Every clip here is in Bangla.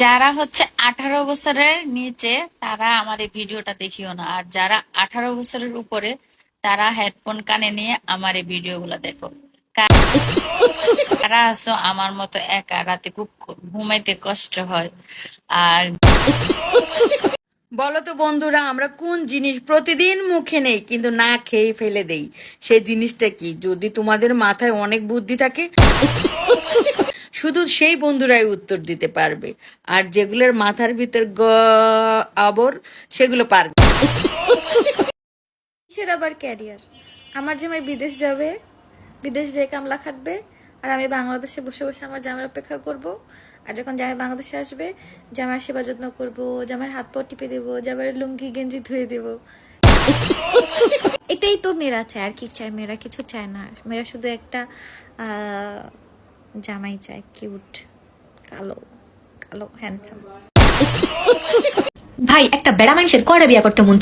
যারা হচ্ছে আঠারো বছরের নিচে, তারা আমার এই ভিডিওটা দেখিও না। আর যারা আঠারো বছরের উপরে, তারা হেডফোন কানে নিয়ে আমার এই ভিডিওগুলো দেখো। তারা আছো আমার মতো একা? রাতে খুব ঘুমাইতে কষ্ট হয়। আর বলো তো বন্ধুরা, আমরা কোন জিনিস প্রতিদিন মুখে নেই, কিন্তু না খেয়ে ফেলে দেই? সেই জিনিসটা কি? যদি তোমাদের মাথায় অনেক বুদ্ধি থাকে শুধু সেই বন্ধুরাই উত্তর দিতে পারবে। আর যেগুলোর মাথার ভিতর গ, আবর, সেগুলো পারবে কিসের আবার ক্যারিয়ার আমার জামাই বিদেশ যাবে, বিদেশ যেয়ে কামলা খাটবে, আর আমি বাংলাদেশে বসে বসে আমার জামার অপেক্ষা করব। আর যখন জামাই বাংলাদেশে আসবে, জামার সেবা যত্ন করব, জামার হাত পা টিপে দেবো, জামার লুঙ্গি গেঞ্জি ধুয়ে দেব। এটাই তো মেয়েরা চায়, আর কি চায়? মেয়েরা কিছু চায় না। মেয়েরা শুধু একটা জামাই চায় কিউট, কালো কালো হ্যান্ডসাম ভাই, একটা বেড়া মানুষের কয়টা বিয়া করতে মন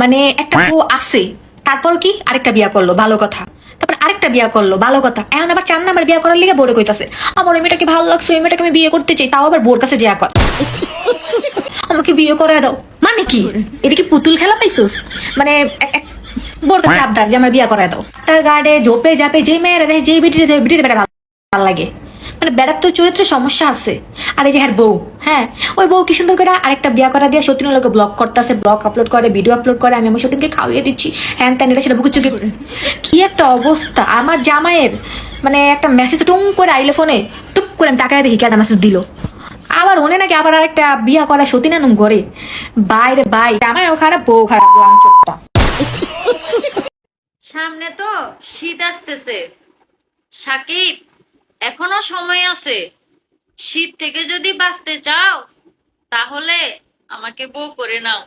মানে একটা বউ আছে তারপর কি আরেকটা বিয়া করল? ভালো কথা। তারপর আরেকটা বিয়া করল, ভালো কথা। এখন আবার চার নাম্বার বিয়া করার লিগে বোরে কইতাছে, আমার মেয়েটাকে ভালো লাগছে, ওই মেয়েটাকে আমি বিয়ে করতে চাই, তাও আবার বোর কাছে যা কর। আমাকে বিয়ে করে দাও। মানে কি? এটা কি পুতুল খেলা পাইছোস? মানে বোর কাছে আবদার যে আমার বিয়া করায় দাও। তার গার্ডে ঝোপে যাপে যে মেয়েরা দেয় যেই বিটিরে দেয় বিটির বেড়া ভালো লাগে। মানে বেড়ার তো চরিত্রে সমস্যা আছে। আর এই যে হ্যাঁ বউ হ্যাঁ ওই বউ কি সুন্দর করে আরেকটা বিয়া করা দিয়ে সত্যিন লোকে ব্লগ করতেছে ব্লগ আপলোড করে ভিডিও আপলোড করে, আমি আমার সত্যিনকে খাওয়িয়ে দিচ্ছি। হ্যান ত্যান, এটা সেটা বুকে চুকে কি একটা অবস্থা। আমার জামাইয়ের মানে একটা মেসেজ টুং করে আইলে ফোনে টুক করে আমি টাকায় দেখি কেন মেসেজ দিল। আবার ওনে নাকি আবার আরেকটা বিয়া করা সতী নানুম করে বাইরে বাই, জামাইও খারাপ বউ খারাপ সামনে তো শীত আসতেছে। সাকিব এখনও সময় আছে। শীত থেকে যদি বাঁচতে চাও, তাহলে আমাকে বউ করে নাও।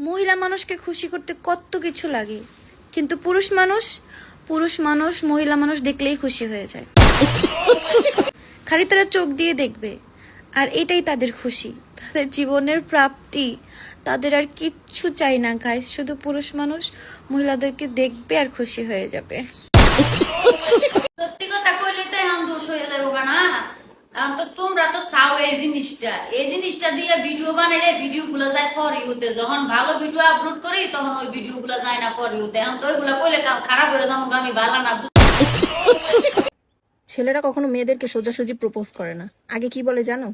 মহিলা মানুষকে খুশি করতে কত কিছু লাগে। কিন্তু পুরুষ মানুষ পুরুষ মানুষ, মহিলা মানুষ দেখলেই খুশি হয়ে যায়। খালি তারা চোখ দিয়ে দেখবে। আর এটাই তাদের খুশি। তাদের জীবনের প্রাপ্তি তাদের আর কিচ্ছু চাই না গাইস শুধু পুরুষ মানুষ মহিলাদেরকে দেখবে আর খুশি হয়ে যাবে। সত্যি কথা কইলে তো এখন দোষ হয়ে যাব না। তো তোমরা তো চাও এই জিনিসটা। এই জিনিসটা দিয়ে ভিডিও বানাইলে ভিডিও গুলো যায় ফর ইউতে যখন ভালো ভিডিও আপলোড করি তখন ওই ভিডিও গুলো যায় না ফর ইউতে এখন তো ওইগুলো কইলে খারাপ হয়ে যাব আমি ভালো না ছেলেরা কখনো মেয়েদেরকে সোজাসুজি প্রপোজ করে না। আগে কি বলে জানো?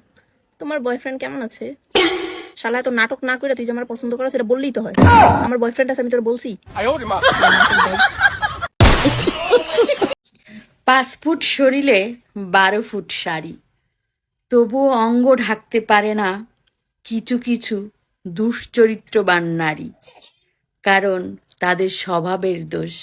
তোমার বয়ফ্রেন্ড কেমন আছে? শালা এত নাটক না করে তুই যে আমার পছন্দ করো সেটা বললেই তো হয়। আমার বয়ফ্রেন্ড আছে আমি তোর বলছি। পাঁচ ফুট শরীরে বারো ফুট শাড়ি। তবুও অঙ্গ ঢাকতে পারে না কিছু কিছু দুশ্চরিত্রবান নারী কারণ তাদের স্বভাবের দোষ।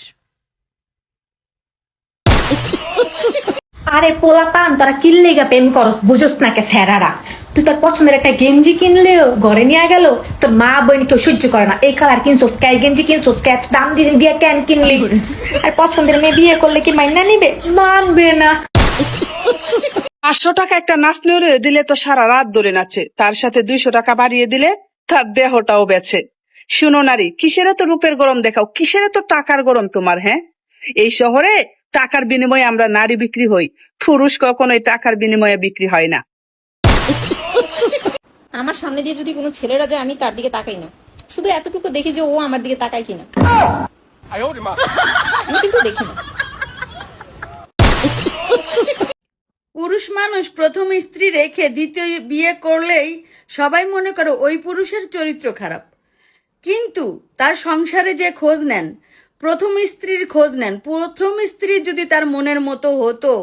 আরে পোলা পান তারা কিনলে গা প্রেম করস বুঝোস না কে ফেরারা তুই তোর পছন্দের একটা গেঞ্জি কিনলেও ঘরে নিয়ে গেল তোর মা বোন কেউ সহ্য করে না। এই কালার কিনছোস কে? গেঞ্জি কিনছোস কে? এত দাম দিয়ে দিয়ে কেন কিনলি? আর পছন্দের মেয়ে বিয়ে করলে কি মাইনা নিবে? মানবে না। পাঁচশো টাকা একটা নাচলে দিলে তো সারা রাত ধরে নাচে। তার সাথে দুইশো টাকা বাড়িয়ে দিলে তার দেহটাও বেচে। শুনো নারী কিসের তো রূপের গরম দেখাও? কিসের তো টাকার গরম তোমার হ্যাঁ? এই শহরে টাকার বিনিময়ে আমরা নারী বিক্রি হই। পুরুষ কখনোই টাকার বিনিময়ে বিক্রি হয় না। আমার সামনে দিয়ে যদি কোনো ছেলেরা যায় আমি তার দিকে তাকাই না। শুধু এতটুকু দেখি যে ও আমার দিকে তাকায় কিনা। আমি কিন্তু দেখি না। পুরুষ মানুষ প্রথম স্ত্রী রেখে দ্বিতীয় বিয়ে করলেই সবাই মনে করে ওই পুরুষের চরিত্র খারাপ। কিন্তু তার সংসারে যে খোঁজ নেন প্রথম স্ত্রীর খোঁজ নেন প্রথম স্ত্রী যদি তার মনের মতো হতো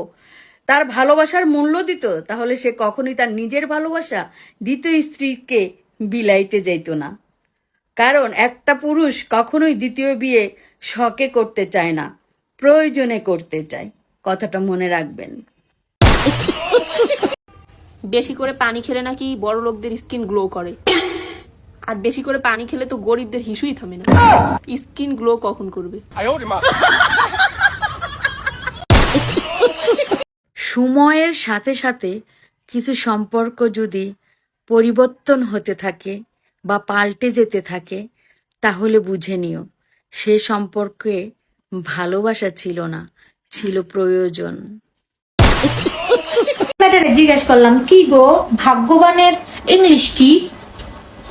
তার ভালোবাসার মূল্য দিত তাহলে সে কখনই তার নিজের ভালোবাসা দ্বিতীয় স্ত্রীকে বিলাইতে যাইতো না। কারণ একটা পুরুষ কখনোই দ্বিতীয় বিয়ে শখে করতে চায় না প্রয়োজনে করতে চায়। কথাটা মনে রাখবেন। বেশি করে পানি খেলে নাকি বড় লোকদের স্কিন গ্লো করে। আর বেশি করে পানি খেলে তো গরিবদের হিসুই থামে না। স্কিন গ্লো কখন করবে? সময়ের সাথে সাথে কিছু সম্পর্ক যদি পরিবর্তন হতে থাকে বা পাল্টে যেতে থাকে তাহলে বুঝে নিও সে সম্পর্কে ভালোবাসা ছিল না ছিল প্রয়োজন। জিজ্ঞেস করলাম কি গো ভাগ্যবানের ইংলিশ কি?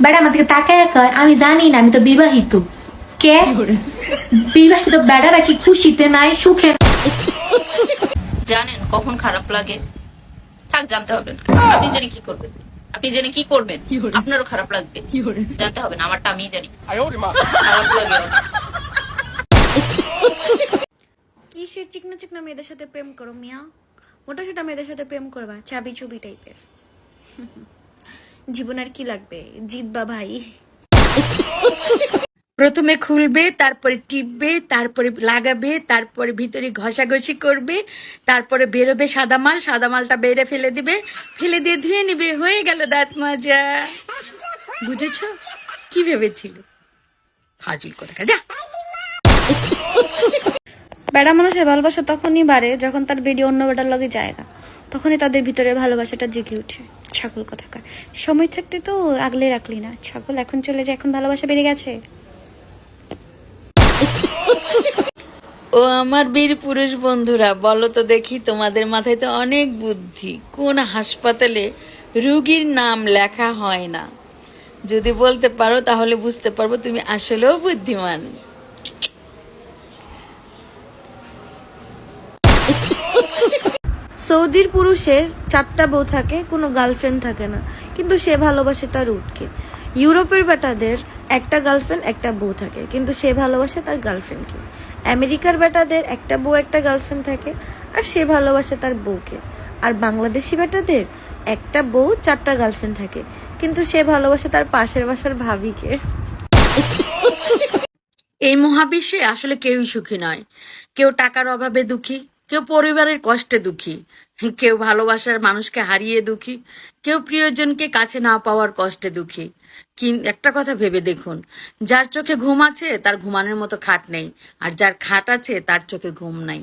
বেড়া আমার দিকে তাকায় কয় আমি জানি না আমি তো বিবাহিত। কে? বিবাহিত বেড়ারা কি খুশিতে নাই সুখে জানেন কখন খারাপ লাগে? থাক জানতে হবে না। আপনি জানি কি করবেন। আপনি জেনে কি করবেন। আপনারও খারাপ লাগবে। জানতে হবে না আমারটা আমি জানি। খারাপ লাগে কিসের চিকনা চিকনা মেয়েদের সাথে প্রেম করো মিয়া? মোটা সোটা মেয়েদের সাথে প্রেম করবা চাবি চুবি টাইপের জীবন আর কি লাগবে? জিতবা ভাই। প্রথমে খুলবে, তারপরে টিপবে, তারপরে লাগাবে, তারপরে ভিতরে ঘষাঘষি করবে, তারপরে বেরোবে সাদা মাল সাদা মালটা বেড়ে ফেলে দিবে, ফেলে দিয়ে ধুয়ে নিবে। হয়ে গেল দাঁত মাজা। বুঝেছ? কি ভেবেছিলে? ফাজিল কথা যা। বেড়া মানুষের ভালোবাসা তখনই বাড়ে যখন তার বেডি অন্য বেটার লগে যায় না। তখনই তাদের ভিতরে ভালোবাসাটা জেগে ওঠে। ছাগল কথাকার। সময় থাকতে তো আগলে রাখলি না। ছাগল এখন চলে যায়, এখন ভালোবাসা বেড়ে গেছে। ও আমার বীর পুরুষ বন্ধুরা, বলো তো দেখি তোমাদের মাথায় তো অনেক বুদ্ধি। কোন হাসপাতালে রুগীর নাম লেখা হয় না। যদি বলতে পারো তাহলে বুঝতে পারব তুমি আসলেও বুদ্ধিমান। সৌদির পুরুষের চারটা বউ থাকে, কোনো গার্লফ্রেন্ড থাকে না। কিন্তু সে ভালোবাসে তার উঠকে ইউরোপের বেটাদের একটা গার্লফ্রেন্ড একটা বউ থাকে। কিন্তু সে ভালোবাসে তার গার্লফ্রেন্ডকে আমেরিকার বেটাদের একটা বউ, একটা গার্লফ্রেন্ড থাকে, আর সে ভালোবাসে তার বউকে। আর বাংলাদেশি বেটাদের একটা বউ, চারটা গার্লফ্রেন্ড থাকে। কিন্তু সে ভালোবাসে তার পাশের বাসার ভাবিকে। এই মহাবিশ্বে আসলে কেউই সুখী নয়। কেউ টাকার অভাবে দুঃখী কেউ পরিবারের কষ্টে দুঃখী, কেউ ভালোবাসার মানুষকে হারিয়ে দুঃখী, কেউ প্রিয়জনকে কাছে না পাওয়ার কষ্টে দুঃখী। কি, একটা কথা ভেবে দেখুন, যার চোখে ঘুম আছে তার ঘুমানোর মতো খাট নেই, আর যার খাট আছে তার চোখে ঘুম নাই।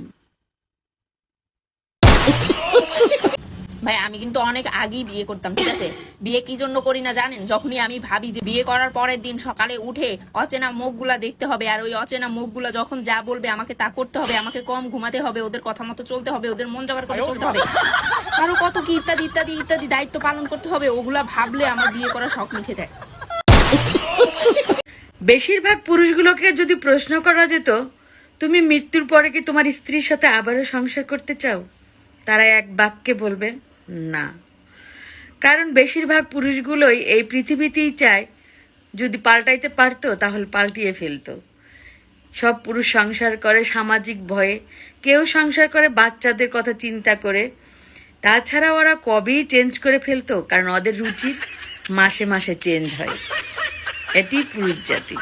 ভাই, আমি কিন্তু অনেক আগেই বিয়ে করতাম, ঠিক আছে? বিয়ে কি জন্য করি না জানেন? যখনই আমি ভাবি যে বিয়ে করার পরের দিন সকালে উঠে অচেনা মুখগুলা দেখতে হবে আর ওই অচেনা মুখগুলা যখন যা বলবে আমাকে তা করতে হবে, আমাকে কম ঘুমাতে হবে, ওদের কথা মতো চলতে হবে, ওদের মন জোগাড় করে চলতে হবে। আরও কত কি ইত্যাদি ইত্যাদি ইত্যাদি দায়িত্ব পালন করতে হবে, ওগুলা ভাবলে আমার বিয়ে করার শখ মিঠে যায়। বেশিরভাগ পুরুষগুলোকে যদি প্রশ্ন করা যেত, তুমি মৃত্যুর পরে কি তোমার স্ত্রীর সাথে আবারও সংসার করতে চাও? তারা এক বাক্যে বলবে না। কারণ বেশিরভাগ পুরুষগুলোই এই পৃথিবীতেই চায়, যদি পাল্টাইতে পারতো তাহলে পাল্টিয়ে ফেলতো। সব পুরুষ সংসার করে সামাজিক ভয়ে, কেউ সংসার করে বাচ্চাদের কথা চিন্তা করে। তাছাড়া ওরা কবেই চেঞ্জ করে ফেলতো, কারণ ওদের রুচি মাসে মাসে চেঞ্জ হয়। এটি পুরুষ জাতি।